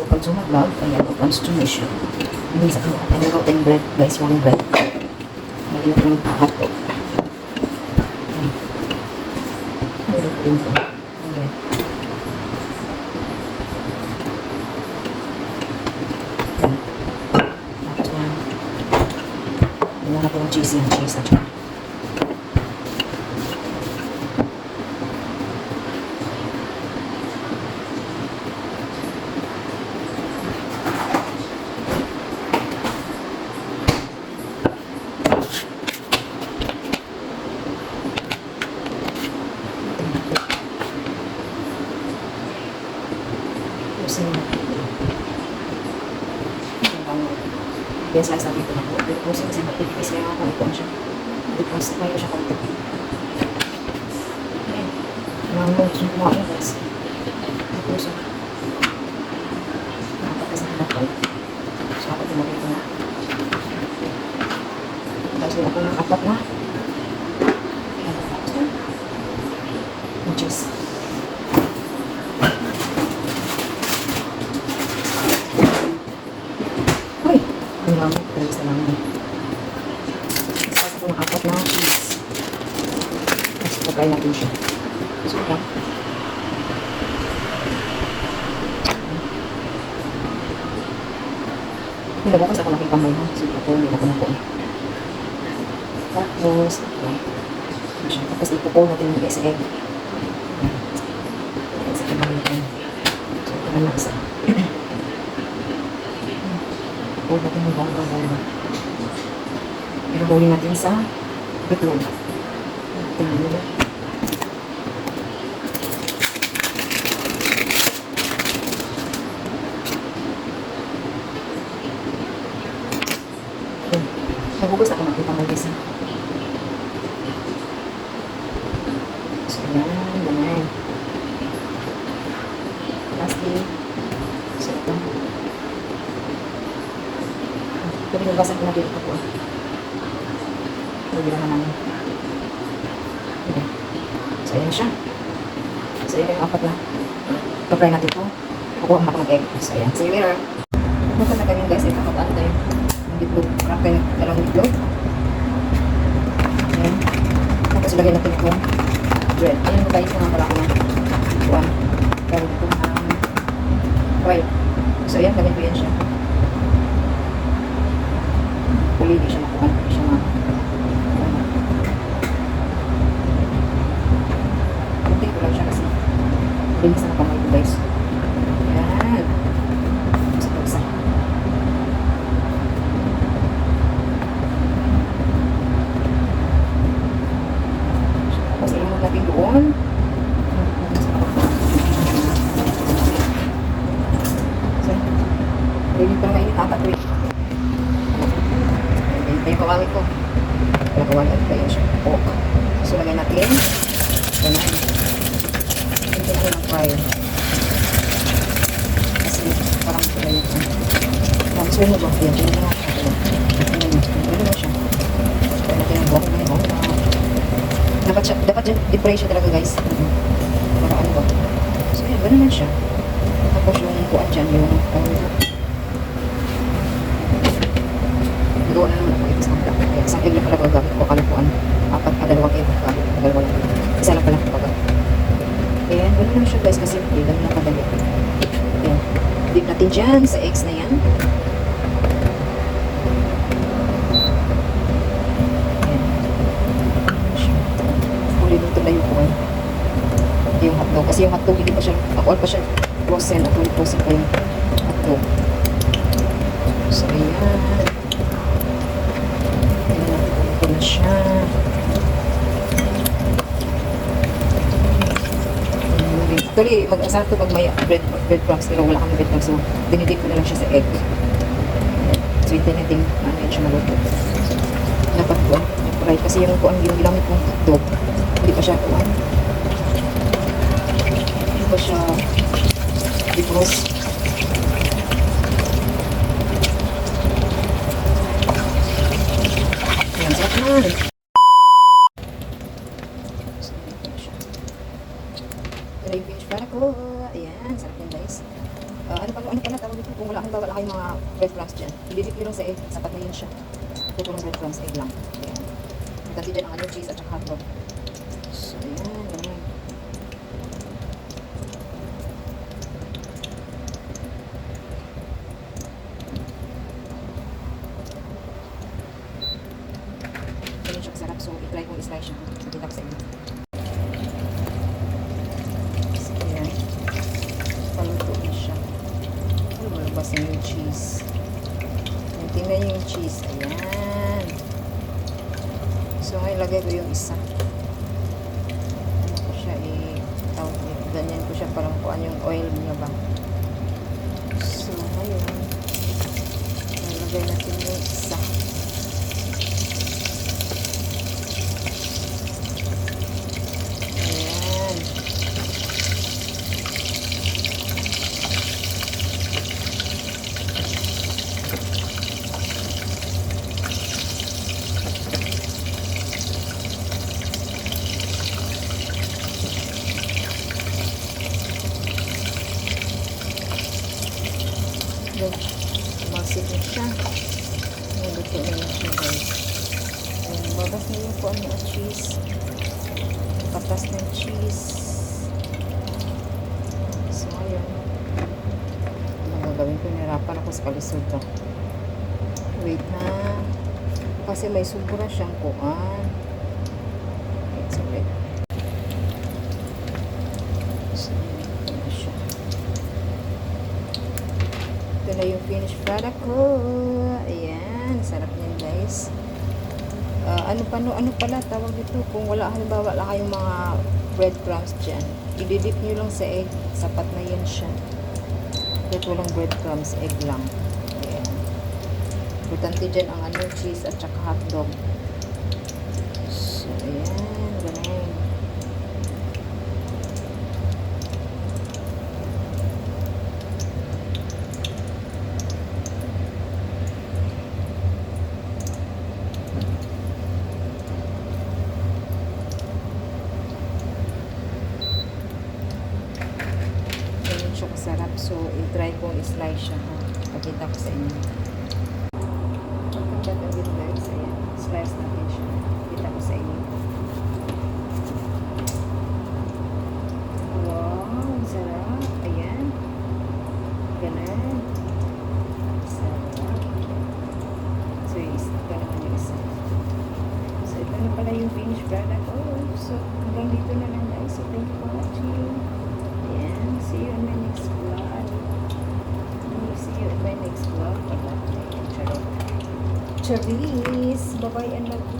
So, pag sumablog, ayan, it comes to issue. Hindi sa kanya. Ang routing bread, guys, yung bread. Lagyan ko ng hotdog. Ayan. Ang routing ko. Ayan. Ayan. Tapos yan. Wala na po yung cheese yan, cheese at saka. Kasi, Yes, lang sabi ko na po. Because kasi matipis kaya ako ito siya. Because may siya konti. Ayan. Mga sumuha ko guys. Tapos, ah, nakapagkasan na po. So, ako tumagay ko na. Tapos, wala ko ng apat na. Ayan, tapos na. Yung cheese. Uy! Ang lamot. Dahil sa lamot. Ko ng apat na cheese. Tapos pagkay natin siya. So, yan. Nilabukas ako nakita mo yun. So, ako hindi ako nakuha. Tapos, siya. Tapos ipupo natin yung sa. Yan sa kamay natin. So, ito na nasa. Huwag natin yung bongga bongga. Pinagawin natin sa bitlog. Tingnan nyo. Yan. Nagugas ako makita may isa. So, yan. Ganyan. Lastly, so ito. Pero nagbasa ko na dito po. Pwede naman namin. Okay. So, ayan siya. So, ayan yung apat na. Pag-try natin ito. Kukuha ako mag-egg. So, ayan. See you later. Punta na kami guys. Ikakapaan tayo. Yung bitlog. Crack tayo. Dalawang bitlog. Ayan. Tapos ilagay natin ito. Bread. Ayan guys. Mga pala ko na. Kuha. Pero ito ang white. So, ayan. Lagay ko yan siya. Hindi siya makuha. Hindi siya makuha. Kunti ko lang siya kasi bilis na kamay ko guys. Yan. Sa pagsa. Tapos ilunod natin doon. So, Hindi. Ito yung kawali ko. Kaya kawali ko yung pork. So, lagay natin. Na. Ito ko ng fry. Kasi parang ito na yun. Yan, so yun mo ba? Yan, yun na. Na. Ito na. Siya. Kaya natin ang buhok na yun. Dapat siya, dapat dyan, i-fry siya talaga guys. Para ano ba? So yun, ganun lang siya. Tapos yung kuwan dyan, yung um, Na naman ako ito sa kanila. Kaya isang egg lang pala gagamit ko. Akala ko ano, apat na dalawang egg. Gamit ko dalawa lang. Isa lang pala pag Ayan, ganun lang siya guys kasi hindi lang lang kadali. Ayan. Dip natin dyan sa eggs na yan. Na yung hotdog. Kasi yung hotdog hindi pa siya, ako pa siya frozen. Ako frozen pa yung hotdog. So, ayan. Ito na siya. Actually, mag-asal to pag may bread, breadcrumbs, pero wala kami breadcrumbs. So, dinidip ko na lang siya sa egg. So, ito na ting, ano yun siya maluto. Dapat ko, fry. Kasi yung kuan yung ginamit kong hotdog, hindi pa siya kuan. Hindi pa siya Ipros. Ayan, sarap naman. Dry fish para ko. Ayan, sarap yan guys. Ah, ano pa ano pa na tawag dito kung wala kang wala kayong mga breadcrumbs dyan. Ibibig nyo sa egg, sapat na yun siya. Ito lang breadcrumbs, egg lang. Ayan. Magkati dyan ang ano, cheese at saka hotdog. So, ayan, ganun. Ganun siya kasarap. So, i-try kong i-slice siya. Sabi ko sa inyo. So, ayan. Paluto na siya. Na yung cheese. Ayan, tingnan yung cheese. Ayan. So, ngayon lagay ko yung isa. Ano ko siya i... tawag dito. Ganyan ko siya parang kuan yung oil niya ba. So, ngayon. Nalagay natin yung isa. Ayan. Look, masip na siya. Naluto na yun siya guys. Ayan, babas na yung kuan ng cheese. Patas ng cheese. So, ayun. Ano gagawin ko? Nirapan ako sa kalisod ko. Wait na. Kasi may sobra siyang kuan. Wait. So, na siya. Ito na yung finished product ko. Ayan. Sarap niyan guys. Ano pa no, ano pala tawag dito kung wala halimbawa wala kayong mga breadcrumbs dyan ididip nyo lang sa egg. Sapat na yan siya. Kahit walang breadcrumbs egg lang. Ayan. Importante dyan ang ano cheese at saka hotdog so ayan ganun Kasarap. So, i-try kong i-slice siya. Ha? Pakita ko sa inyo. Cherise. Bye-bye and